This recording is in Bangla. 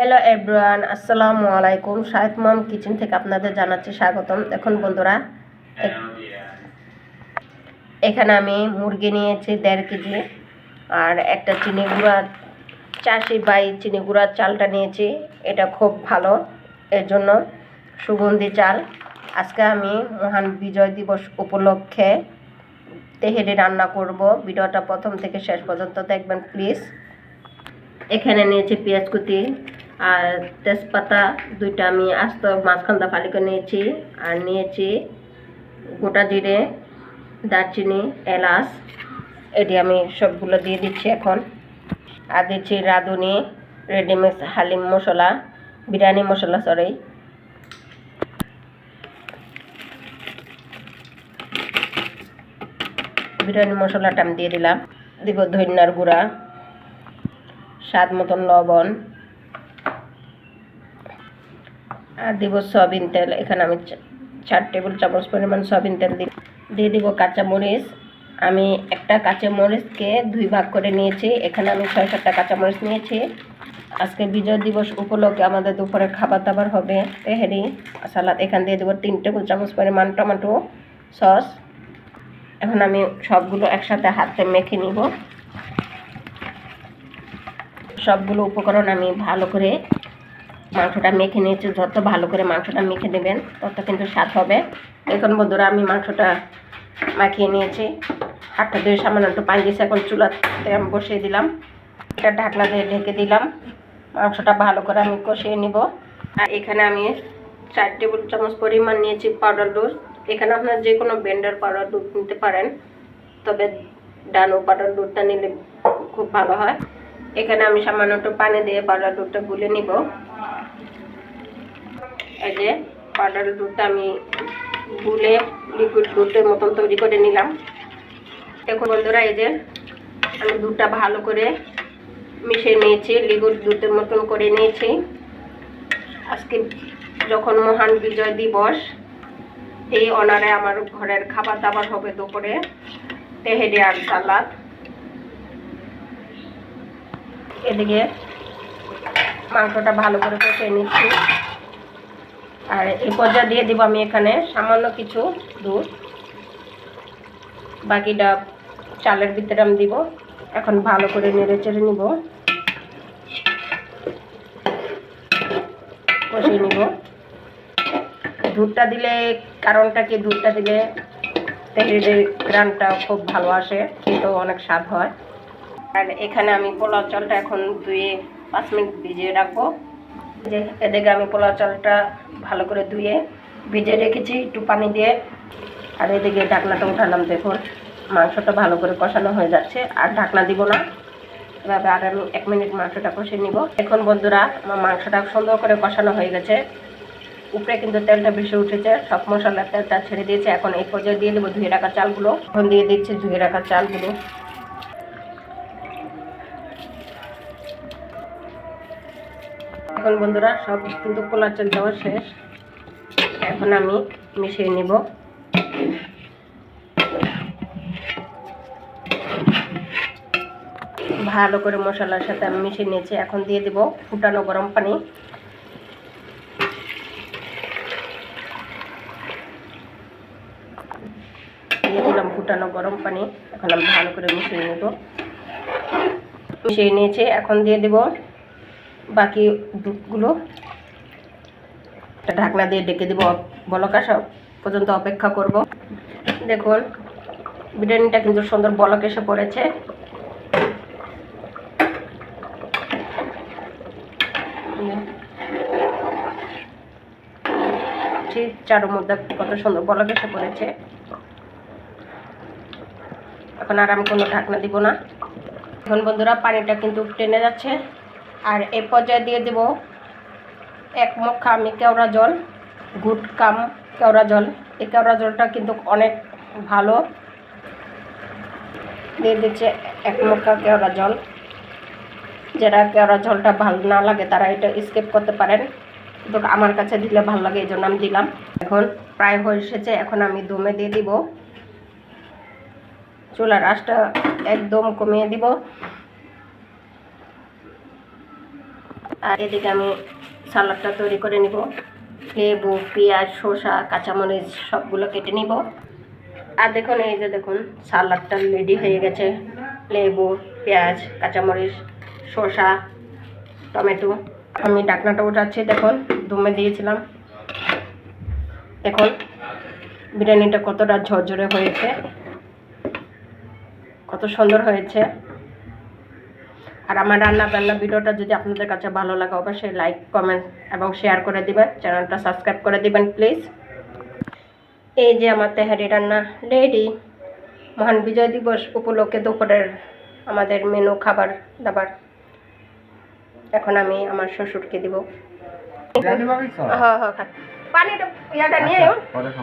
হ্যালো এভরিওয়ান আসসালামু আলাইকুম শাহেদ মম কিচেন থেকে আপনাদের জানাচ্ছি স্বাগতম। দেখুন বন্ধুরা এখানে আমি মুরগি নিয়েছি দেড় কেজি, আর একটা চিনি গুঁড়া, চাষি বাই চিনি গুঁড়ার চালটা নিয়েছি। এটা খুব ভালো, এর জন্য সুগন্ধি চাল। আজকে আমি মহান বিজয় দিবস উপলক্ষে তেহেরি রান্না করব। ভিডিওটা প্রথম থেকে শেষ পর্যন্ত দেখবেন, প্লিজ। এখানে নিয়েছি পেঁয়াজ কুচি আর তেজপাতা দুইটা আমি আস্ত মাঝখানটা ফালি করে নিয়েছি। আর নিয়েছি গোটা জিরে, দারচিনি, এলাচ, এটি আমি সবগুলো দিয়ে দিচ্ছি এখন। আর দিচ্ছি রাঁধুনি, রেডিমিক্স হালিম মশলা, বিরিয়ানি মশলা সরি বিরিয়ানি মশলাটা আমি দিয়ে দিলাম। দিব ধন্যার গুঁড়া, স্বাদ মতন লবণ। আর দিব সয়াবিন তেল। এখানে আমি চার টেবিল চামচ পরিমাণ সয়াবিন তেল দি দিয়ে দিব কাঁচা মরিচ। আমি একটা কাঁচা মরিচকে দুই ভাগ করে নিয়েছি। এখানে আমি ছয় সাতটা কাঁচা মরিচ নিয়েছি। আজকে বিজয় দিবস উপলক্ষে আমাদের দুপুরে খাবার দাবার হবে তেহেরি সালাদ। এখান দিয়ে দেবো তিন টেবিল চামচ পরিমাণ টমেটো সস। এখন আমি সবগুলো একসাথে হাতে মেখে নিব। সবগুলো উপকরণ আমি ভালো করে মাংসটা মেখে নিয়েছি, যত ভালো করে মাংসটা মেখে দেবেন তত কিন্তু স্বাদ হবে। এখন বন্ধুরা, আমি মাংসটা মাখিয়ে নিয়েছি। হাতটা দিয়ে সামান্য একটু পানি এখন চুলাতে আমি বসিয়ে দিলাম। এটা ঢাকনা দিয়ে ঢেকে দিলাম। মাংসটা ভালো করে আমি কষিয়ে নিব। আর এখানে আমি চার টেবিল চামচ পরিমাণ নিয়েছি পাউডার দুধ। এখানে আপনার যে কোনো ব্লেন্ডার পাউডার দুধ নিতে পারেন, তবে ডানো পাউডার দুধটা নিলে খুব ভালো হয়। এখানে আমি সামান্য একটু পানি দিয়ে পাউডার দুধটা গুলে নিব। এই যে পাউডার দুধটা আমি গুলে লিকুইড দুধের মতন তৈরি করে নিলাম। দেখুন বন্ধুরা, এই যে আমি দুধটা ভালো করে মিশিয়ে নিয়েছি লিকুইড দুধের মতন করে নিয়েছি। আজকে যখন মহান বিজয় দিবস, এই অনারে আমার ঘরের খাবার দাবার হবে দুপুরে। তেহেরি আর সালাদ। এদিকে মাংসটা ভালো করে কষিয়ে নিচ্ছি। আর এই পর্যায়ে দিয়ে দিব আমি এখানে সামান্য কিছু দুধ। বাকিটা চালের ভিতরে আমি দিব। এখন ভালো করে নেড়ে চেড়ে নিব। কষিয়ে নিব। দুধটা দিলে, কারণটা কি? দুধটা দিলে তেলের গ্রানটা খুব ভালো আসে কিন্তু অনেক স্বাদ হয়। আর এখানে আমি পোলাও চালটা এখন ধুয়ে পাঁচ মিনিট ভিজিয়ে রাখব। যে এদিকে আমি পোলাও চালটা ভালো করে ধুয়ে ভিজে রেখেছি, একটু পানি দিয়ে। আর এদিকে ঢাকনাটা উঠালাম, দেখুন, মাংসটা ভালো করে কষানো হয়ে যাচ্ছে। আর ঢাকনা দিব না। এভাবে আর আমি এক মিনিট মাংসটা কষিয়ে নিব। এখন বন্ধুরা, আমার মাংসটা সুন্দর করে কষানো হয়ে গেছে। উপরে কিন্তু তেলটা বেশি উঠেছে, সব মশলার তেলটা ছেড়ে দিয়েছে। এখন এই পর্যায়ে দিয়ে দেবো ধুয়ে রাখা চালগুলো। এখন দিয়ে দিচ্ছি ধুয়ে রাখা চালগুলো। এখন বন্ধুরা, সব কিন্তু চাল দেওয়া শেষ। এখন আমি মিশিয়ে নিব। ভালো করে মশলার সাথে আমি মিশিয়ে নিয়েছি। এখন দিয়ে দিব ফুটানো গরম পানি। দিয়ে দিলাম ফুটানো গরম পানি। এখন আমি ভালো করে মিশিয়ে নেব। মিশিয়ে নিয়েছি। এখন দিয়ে দেব বাকি দুধগুলো ঢাকনা দিয়ে ডেকে দেবো, বলক আসা পর্যন্ত অপেক্ষা করব। দেখুন, বিরিয়ানিটা কিন্তু সুন্দর বলক এসে পড়েছে। ঠিক মধ্যে কত সুন্দর বলক এসে পড়েছে। এখন আর আমি কোনো ঢাকনা দিব না। এখন বন্ধুরা, পানিটা কিন্তু টেনে যাচ্ছে। আর এ পর্যায়ে দিয়ে দেব এক মুখা আমি কেওড়া জল গুড কাম কেওড়া জল। এই কেওড়া জলটা কিন্তু অনেক ভালো। দিয়ে দিচ্ছে এক মুখা কেওড়া জল। যারা কেওড়া জলটা ভালো না লাগে তারা এটা স্কিপ করতে পারেন। কিন্তু আমার কাছে দিলে ভালো লাগে, এই জন্য আমি দিলাম। এখন প্রায় হয়ে এসেছে, এখন আমি দমে দিয়ে দিব। চুলার আঁচটা একদম কমিয়ে দিব। আর এদিকে আমি সালাডটা তৈরি করে নিব। লেবু, পেঁয়াজ, শসা, কাঁচামরিচ সবগুলো কেটে নিব। আর দেখুন, এই যে দেখুন সালাডটা রেডি হয়ে গেছে। লেবু, পেঁয়াজ, কাঁচামরিচ, শসা, টমেটো। আমি ডাকনাটা উঠাচ্ছি, দেখুন দমে দিয়েছিলাম। দেখুন, বিরিয়ানিটা কতটা ঝরঝরে হয়েছে, কত সুন্দর হয়েছে। আর আমার রান্না বান্না ভিডিওটা যদি আপনাদের কাছে ভালো লাগে অবশ্যই লাইক কমেন্ট এবং শেয়ার করে দিবেন। চ্যানেলটা সাবস্ক্রাইব করে দিবেন প্লিজ এই যে আমার তেহারি রান্না রেডি মহান বিজয় দিবস উপলক্ষে দুপুরের আমাদের মেনু খাবার দাবার। এখন আমি আমার শ্বশুরকে দিব। ভাবিস হ্যাঁ হ্যাঁ পানিটা ইয়াটা নিয়ে